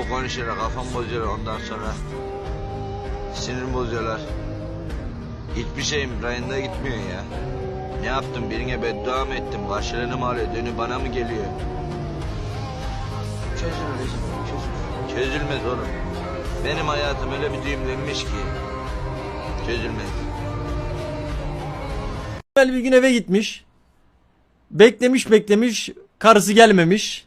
bu konuşuyorlar, kafam bozuyorlar ondan sonra. Sinir bozuyorlar. Hiçbir şeyim rayında gitmiyor ya. Ne yaptım birine beddua mı ettim? Karşılığını mı alıyor? Dönü bana mı geliyor? Çözülmez. Çözülmez. Çözülmez oğlum. Benim hayatım öyle bir düğümlenmiş ki. Çözülmez. Evvel bir gün eve gitmiş. Beklemiş beklemiş. Karısı gelmemiş.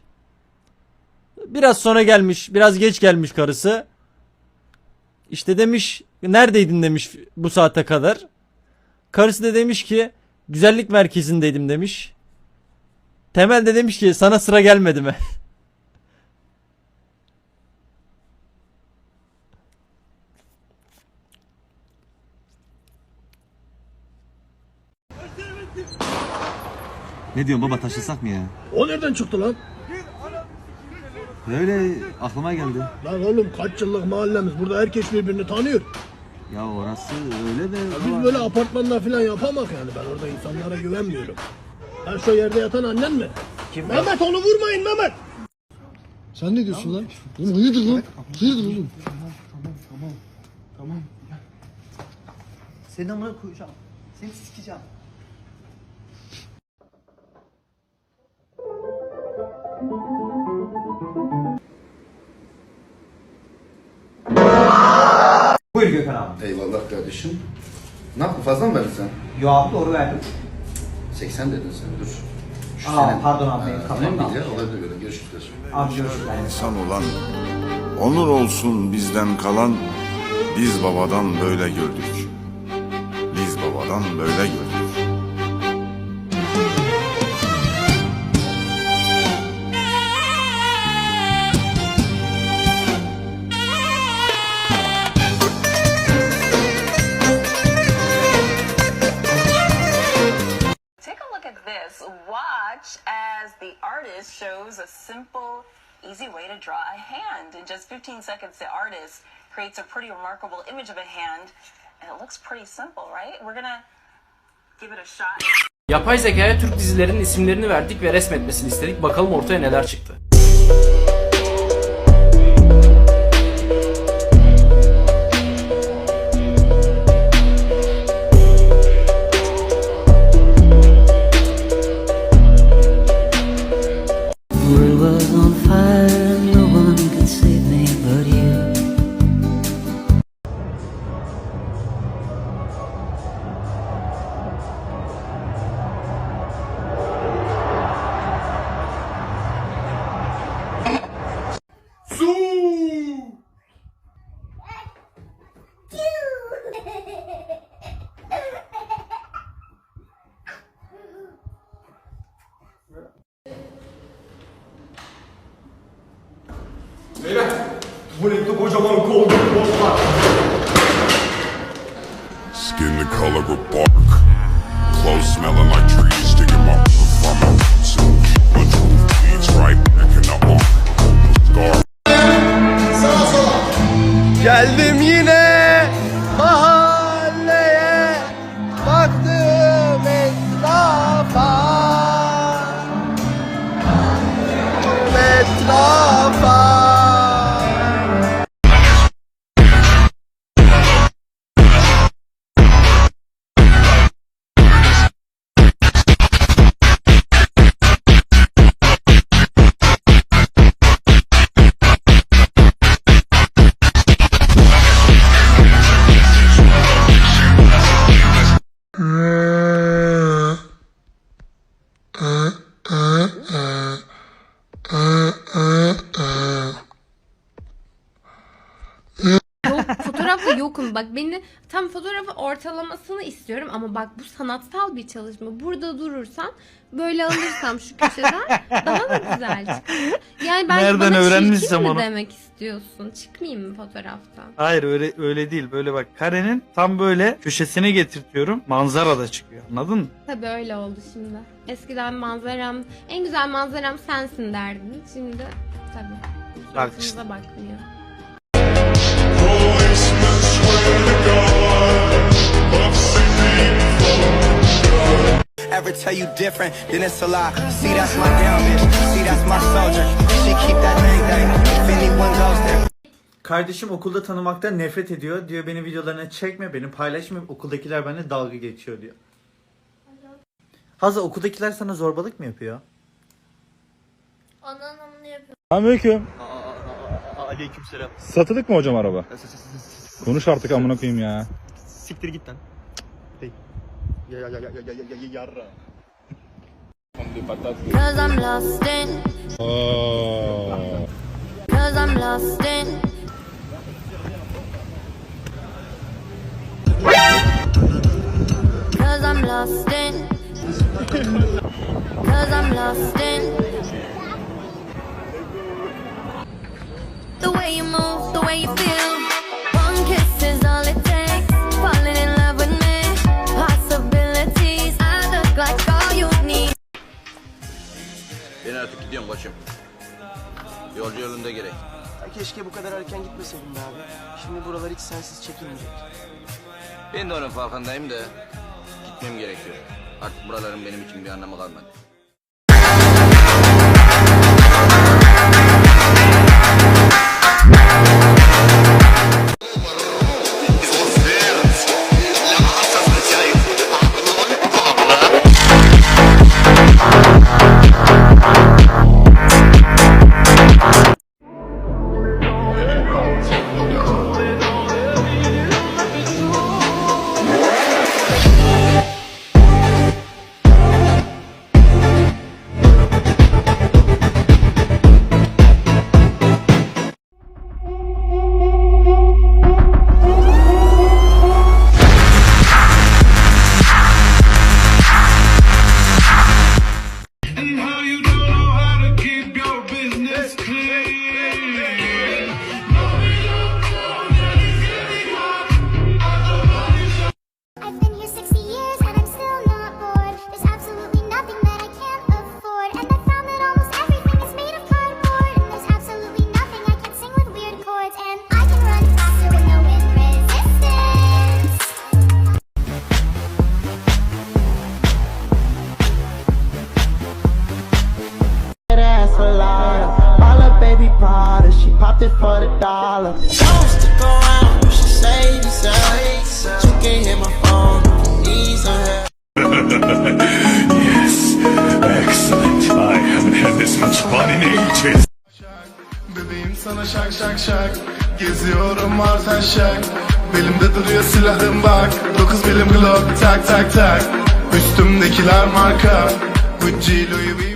Biraz sonra gelmiş. Biraz geç gelmiş karısı. İşte demiş neredeydin demiş bu saate kadar. Karısı da demiş ki güzellik merkezindeydim demiş. Temel de demiş ki sana sıra gelmedi mi? Ne diyorsun baba taşısak mı ya? O nereden çıktı lan? Öyle aklıma geldi. Lan oğlum kaç yıllık mahallemiz. Burada herkes birbirini tanıyor. Ya orası öyle de... Ya biz böyle apartmanda falan yapamak yani. Ben orada insanlara güvenmiyorum. Ha şu yerde yatan annen mi? Kim Mehmet onu vurmayın Mehmet. Sen ne diyorsun lan? Oğlum hayırdır lan? Hayırdır oğlum? Senin amına koyacağım. Seni sikeceğim. Buyur Gökhan abi. Eyvallah kardeşim. Ne yaptın fazla mı verdin sen? Yo abi doğru verdim. 80 dedin sen dur. Şu Aa, pardon abi, benim kafam önemli değil ya olabilir öyle görüşürüz. kardeşim. Abi görüşürüz. Yani. İnsan olan onur olsun bizden kalan biz babadan böyle gördük. Biz babadan böyle gördük. Artist shows a simple, easy way to draw a hand. In just 15 seconds, the artist creates a pretty remarkable image of a hand, and it looks pretty simple, right? We're gonna give it a shot. Yapay zekaya Türk dizilerinin isimlerini verdik ve resmetmesini istedik. Bakalım ortaya neler çıktı. Skin the color of bark. Fotoğrafta. Bak beni tam fotoğrafı ortalamasını istiyorum ama bak bu sanatsal bir çalışma. Burada durursam böyle alırsam şu köşeden daha da güzel çıkar. Yani ben Nereden bana öğrenmişsem mi onu? demek istiyorsun? Çıkmayayım mı fotoğraftan? Hayır öyle öyle değil. Böyle bak karenin tam böyle köşesine getirtiyorum. Manzara da çıkıyor. Anladın mı? Tabii öyle oldu şimdi. Eskiden manzaram, en güzel manzaram sensin derdin. Şimdi tabii. Bak Suratınıza bakmıyor. Every tell you different, then it's a lie. See, that's my down bitch. See, that's my soldier. She keep that thing thing. If anyone goes there. Kardeşim okulda tanımaktan nefret ediyor. Diyor beni videolarına çekme, beni paylaşma. Okuldakiler benimle dalga geçiyor diyor. Hazır okuldakiler sana zorbalık mı yapıyor? Ananın yapıyor. Aleyküm. Aleykümselam. Satılık mı hocam araba? Konuş artık amına koyayım ya. Siktir git lan. Cause I'm lost in, Aa. cause I'm lost in. Cause I'm lost in. Cause I'm lost in. The way you move, the way you feel. Artık gidiyorum koçum. Yolcu yolunda gerek. Keşke bu kadar erken gitmeseydin be abi. Şimdi buralar hiç sensiz çekilmeyecek. Ben de onun farkındayım da gitmem gerekiyor. Artık buraların benim için bir anlamı kalmadı. Ass a baby Prada, she popped it for the dollar. Don't stick around, say you say. She can't hit my phone, need some help. Yes, excellent. I haven't had this much fun in ages. Bebeğim sana şak şak şak Geziyorum artan şak Belimde duruyor silahım bak Dokuz milim Glock tak tak tak Üstümdekiler marka Gucci, Louis